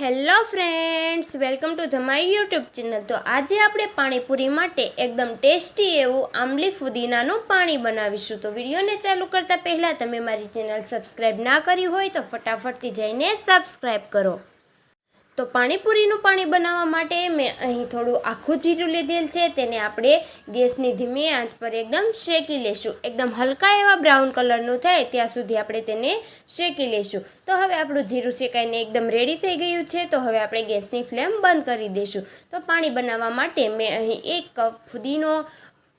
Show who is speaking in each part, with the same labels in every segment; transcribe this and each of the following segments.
Speaker 1: Hello friends, welcome to the my YouTube channel. તો આજે આપણે પાણીપુરી માટે એકદમ ટેસ્ટી એવું આંબલી ફુદીનાનું પાણી બનાવીશું. તો વિડીયોને ચાલુ કરતાં પહેલાં તમે મારી ચેનલ સબસ્ક્રાઈબ ના કરી હોય તો ફટાફટથી જઈને સબસ્ક્રાઈબ કરો. તો પાણીપુરીનું પાણી બનાવવા માટે મેં અહીં થોડું આખું જીરું લીધેલ છે, તેને આપણે ગેસની ધીમી આંચ પર એકદમ શેકી લેશું. એકદમ હલકા એવા બ્રાઉન કલરનું થાય ત્યાં સુધી આપણે તેને શેકી લેશું. તો હવે આપણું જીરું શેકાઈને એકદમ રેડી થઈ ગયું છે, તો હવે આપણે ગેસની ફ્લેમ બંધ કરી દઈશું તો પાણી બનાવવા માટે મેં અહીં એક કપ ફુદીનો,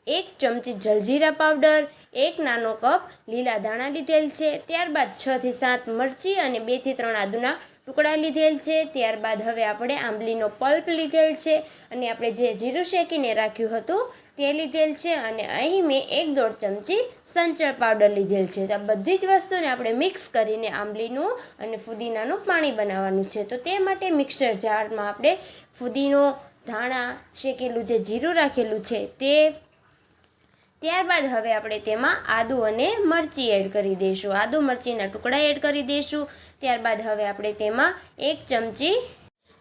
Speaker 1: એક ચમચી જલજીરા પાવડર, એક નાનો કપ લીલા દાણા લીધેલ છે. ત્યારબાદ છથી સાત મરચી અને બેથી ત્રણ આદુના ટુકડા લીધેલ છે, ત્યારબાદ હવે આપણે આંબલીનો પલ્પ લીધેલ છે અને આપણે જે જીરું શેકીને રાખ્યું હતું તે લીધેલ છે અને અહીં મેં એક દોઢ ચમચી સંચળ પાવડર લીધેલ છે. તો આ બધી જ વસ્તુને આપણે મિક્સ કરીને આંબલીનું અને ફુદીનાનું પાણી બનાવવાનું છે. તો તે માટે મિક્સર જારમાં આપણે ફુદીનો ધાણા શેકેલું જે જીરું રાખેલું છે તે ત્યારબાદ હવે આપણે તેમાં આદુ અને મરચી એડ કરી દઈશું. આદુ મરચીના ટુકડા એડ કરી દઈશું. ત્યારબાદ હવે આપણે તેમાં એક ચમચી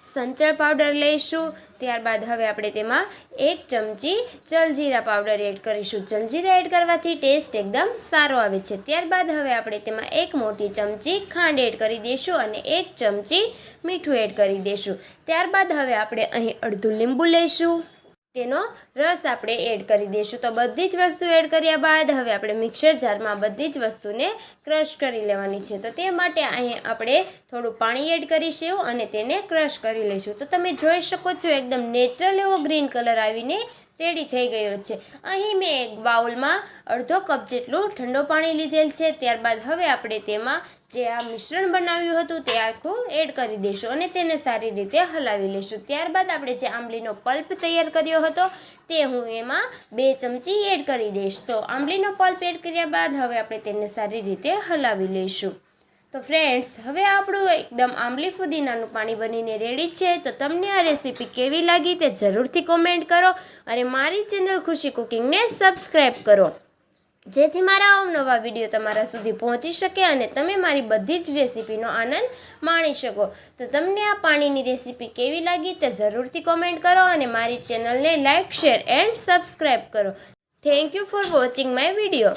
Speaker 1: સંચળ પાવડર લઈશું. ત્યારબાદ હવે આપણે તેમાં એક ચમચી જલજીરા પાવડર એડ કરીશું. જલજીરા એડ કરવાથી ટેસ્ટ એકદમ સારો આવે છે. ત્યારબાદ હવે આપણે તેમાં એક મોટી ચમચી ખાંડ એડ કરી દઈશું અને એક ચમચી મીઠું એડ કરી દઈશું. ત્યારબાદ હવે આપણે અહીં અડધું લીંબુ લઈશું. તેનો રસ આપણે એડ કરી દઈશું. તો બધી જ વસ્તુ એડ કર્યા બાદ હવે આપણે મિક્સર જારમાં બધી જ વસ્તુને ક્રશ કરી લેવાની છે. તો તે માટે અહીં આપણે થોડું પાણી એડ કરીશું અને તેને ક્રશ કરી લઈશું. તો તમે જોઈ શકો છો, એકદમ નેચરલ એવો ગ્રીન કલર આવીને રેડી થઈ ગયો છે. અહીં મેં એક બાઉલમાં અડધો કપ જેટલું ઠંડો પાણી લીધેલ છે. ત્યારબાદ હવે આપણે તેમાં જે આ મિશ્રણ બનાવ્યું હતું તે આખું એડ કરી દઈશું અને તેને સારી રીતે હલાવી લઈશું. ત્યારબાદ આપણે જે આંબલીનો પલ્પ તૈયાર કર્યો હતો તે હું એમાં બે ચમચી એડ કરી દઈશ. તો આંબલીનો પલ્પ એડ કર્યા બાદ હવે આપણે તેને સારી રીતે હલાવી લઈશું. તો ફ્રેન્ડ્સ હવે આપણું એકદમ આંબલી ફુદીનાનું પાણી બનીને રેડી છે. તો તમને આ રેસીપી કેવી લાગી તે જરૂરથી કોમેન્ટ કરો અને મારી ચેનલ ખુશી કુકિંગને સબસ્ક્રાઈબ કરો. જેથી મારા અવનવા વીડિયો તમારા સુધી પહોંચી શકે અને તમે મારી બધી જ રેસીપીનો આનંદ માણી શકો. તો તમને આ પાણીની રેસીપી કેવી લાગી તે જરૂરથી કોમેન્ટ કરો અને મારી ચેનલને લાઇક શેર એન્ડ સબસ્ક્રાઈબ કરો. Thank you for watching my video